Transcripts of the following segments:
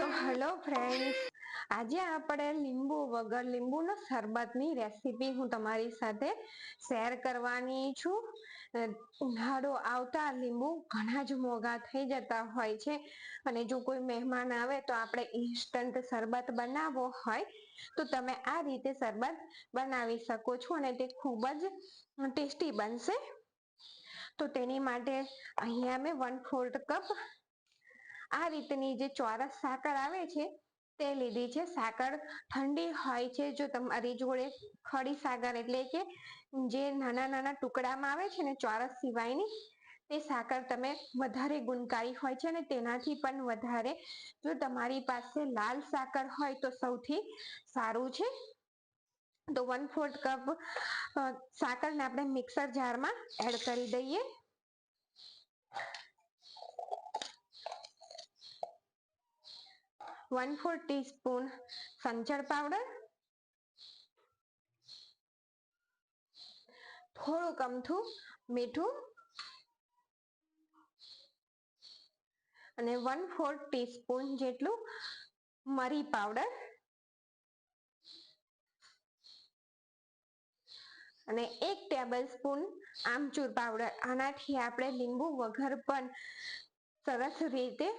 Hello friends આજે આપણે લીંબુ વગર, લીંબુનો શરબતની રેસીપી હું તમારી સાથે શેર કરવાની છું. ઉનાળો આવતા લીંબુ ઘણા જ મોંઘા થઈ જતા હોય છે અને જો કોઈ મહેમાન આવે તો આપણે ઇન્સ્ટન્ટ શરબત બનાવવો હોય તો તમે આ રીતે શરબત બનાવી શકો છો અને તે ખૂબ જ ટેસ્ટી બનશે. તો તેની માટે અહીંયા મેં વન ફોર્થ કપ આ રીતની જે ચોરસ સાકર આવે છે, તે લીધી છે. સાકર ઠંડી હોય છે, જો તમારી જોડે ખડી સાકર એટલે કે જે નાના નાના ટુકડામાં આવે છે ને ચોરસ સિવાયની, તે સાકર તમે વધારે ગુણકારી હોય છે અને તેનાથી પણ વધારે જો તમારી પાસે લાલ સાકર હોય તો સૌથી સારું છે. તો વન ફોર્થ કપ સાકરને આપણે મિક્સર જારમાં એડ કરી દઈએ. વન ફોર ટીસ્પૂન સંચળ પાવડર થોડું કમથું મીઠું. અને વન ફોર ટીસ્પૂન જેટલું મરી પાવડર અને એક ટેબલ સ્પૂન આમચૂર પાવડર આનાથી આપણે લીંબુ વગર પણ સરસ રીતે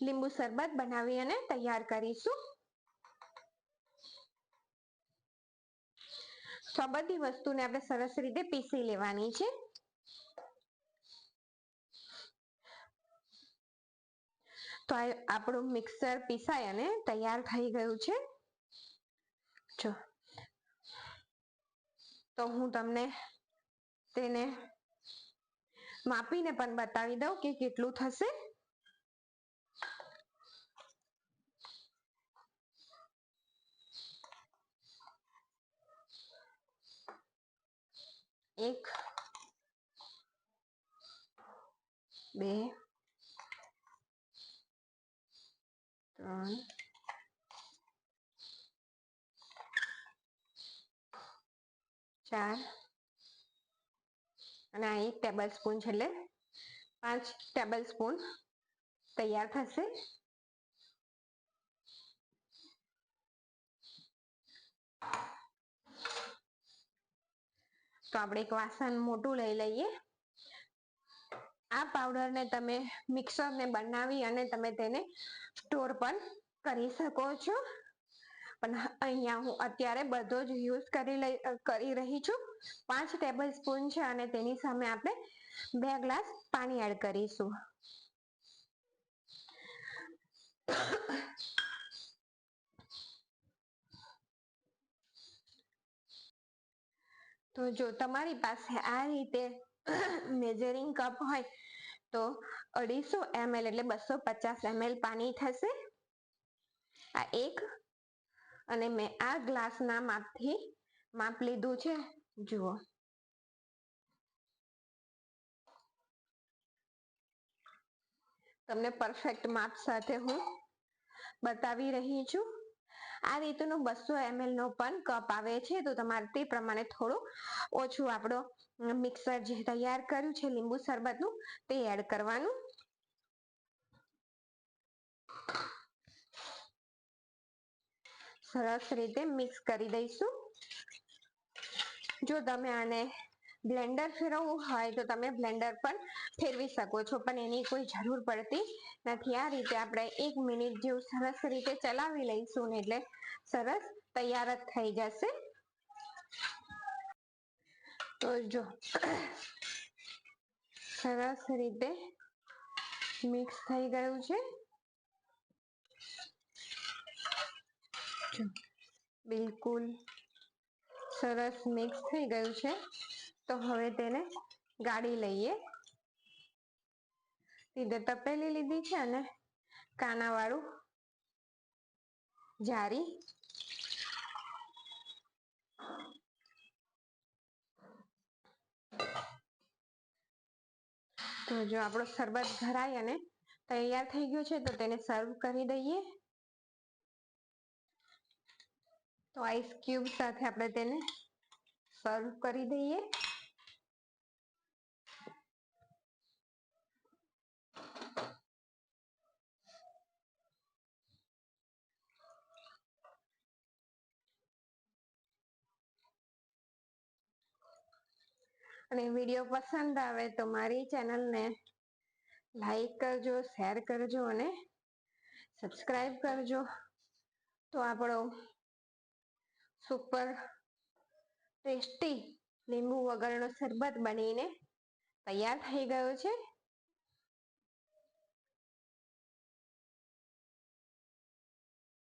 લીંબુ શરબત બનાવી અને તૈયાર કરીશું. તો આ બધી વસ્તુને આપણે સરસ રીતે પીસી લેવાની છે. તો આપણું મિક્સર પીસાય અને તૈયાર થઈ ગયું છે. જો. તો હું તમને તેને માપીને પણ બતાવી દઉં કે કેટલું થશે. એક બે ત્રણ ચાર અને આ એક ટેબલ સ્પૂન છે એટલે પાંચ ટેબલ સ્પૂન તૈયાર થશે. તો આપણે એક વાસણ મોટું લઈ લઈએ. આ પાવડરને તમે મિક્સરને બનાવી અને તમે તેને સ્ટોર પણ કરી શકો છો. પણ અહીંયા હું અત્યારે બધો જ યુઝ કરી લઈ, કરી રહી છું. પાંચ ટેબલ સ્પૂન છે અને તેની સામે આપણે બે ગ્લાસ પાણી એડ કરીશું. તો જો તમારી પાસે આ રીતે મેજરિંગ કપ હોય, તો અઢીસો એમએલ એટલે બસો પચાસ એમએલ પાણી થશે. આ એક અને મેં આ ગ્લાસના માપથી માપ લીધું છે. જુઓ. તમને પરફેક્ટ માપ સાથે હું બતાવી રહી છું. આ રીતનું બસો એમએલ નો પણ કપ આવે છે. તો તમારે તે પ્રમાણે થોડું ઓછું આપણો મિક્સર જે તૈયાર કર્યું છે, લીંબુ શરબતનું, તે એડ કરવાનું. સરસ રીતે મિક્સ કરી દઈશું. જો તમે આને બ્લેન્ડર ફેરવવું હોય તો તમે બ્લેન્ડર પણ ફેરવી શકો છો, પણ એની કોઈ જરૂર પડતી નથી. આ રીતે આપણે એક મિનિટ જેવું સરસ રીતે ચલાવી લઈશું ને એટલે સરસ તૈયાર જ થઈ જશે. તો જો, સરસ રીતે મિક્સ થઈ ગયું છે. બિલકુલ સરસ મિક્સ થઈ ગયું છે. તો હવે તેને ગાળી લઈએ. સીધે તપેલી લીધી છે અને કાના વાળું જારી તો જો આપણો શરબત ભરાય અને તૈયાર થઈ ગયો છે તો તેને સર્વ કરી દઈએ. તો આઈસ ક્યુબ સાથે આપણે તેને સર્વ કરી દઈએ. અને વીડિયો પસંદ આવે તો મારી ચેનલને લાઈક કરજો, શેર કરજો અને સબસ્ક્રાઈબ કરજો. તો આપણો સુપર ટેસ્ટી લીંબુ વગરનો શરબત બનીને તૈયાર થઈ ગયો છે.